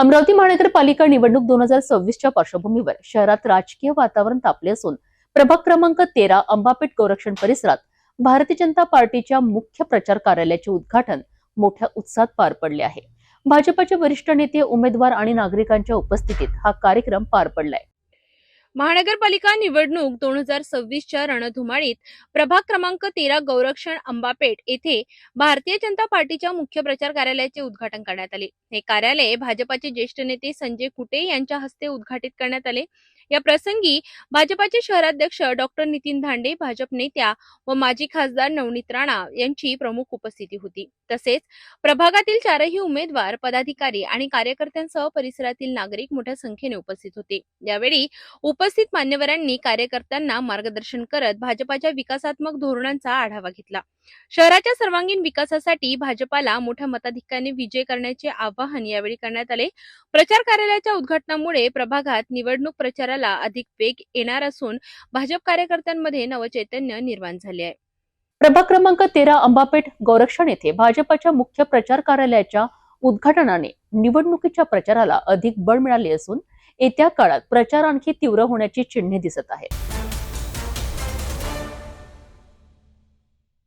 अमरावती महानगरपालिका निवडणूक दोन हजार सव्वीसच्या पार्श्वभूमीवर शहरात राजकीय वातावरण तापले असून प्रभाग क्रमांक तेरा अंबापेठ गोरक्षण परिसरात भारतीय जनता पार्टीच्या मुख्य प्रचार कार्यालयाचे उद्घाटन मोठ्या उत्साहात पार पडले आहे. भाजपचे वरिष्ठ नेते उमेदवार आणि नागरिकांच्या उपस्थितीत हा कार्यक्रम पार पडलाय. महानगरपालिका निवडणूक दोन हजार सव्वीसच्या रणधुमाळीत प्रभाग क्रमांक तेरा गौरक्षण अंबापेठ येथे भारतीय जनता पार्टीच्या मुख्य प्रचार कार्यालयाचे उद्घाटन करण्यात आले. हे कार्यालय भाजपाचे ज्येष्ठ नेते संजय कुटे यांच्या हस्ते उद्घाटित करण्यात आले. या प्रसंगी भाजपाचे शहराध्यक्ष डॉक्टर नितीन धांडे भाजप नेत्या व माजी खासदार नवनीत राणा यांची प्रमुख उपस्थिती होती. तसेच प्रभागातील चारही उमेदवार पदाधिकारी आणि कार्यकर्त्यांसह परिसरातील नागरिक मोठ्या संख्येने उपस्थित होते. यावेळी उपस्थित मान्यवरांनी कार्यकर्त्यांना मार्गदर्शन करत भाजपाच्या विकासात्मक धोरणांचा आढावा घेतला. शहराच्या सर्वांगीण विकासासाठी भाजपाला मोठ्या मताधिक्याने विजय करण्याचे आवाहन यावेळी करण्यात आले. प्रचार कार्यालयाच्या उद्घाटनामुळे प्रभागात निवडणूक प्रचाराला अधिक वेग येणार असून भाजप कार्यकर्त्यांमध्ये नवचैतन्य निर्माण झाले आहे. प्रभाग क्रमांक तेरा अंबापेठ गोरक्षण येथे भाजपाच्या मुख्य प्रचार कार्यालयाच्या उद्घाटनाने निवडणुकीच्या प्रचाराला अधिक बळ मिळाले असून येत्या काळात प्रचार आणखी तीव्र होण्याची चिन्हे दिसत आहेत.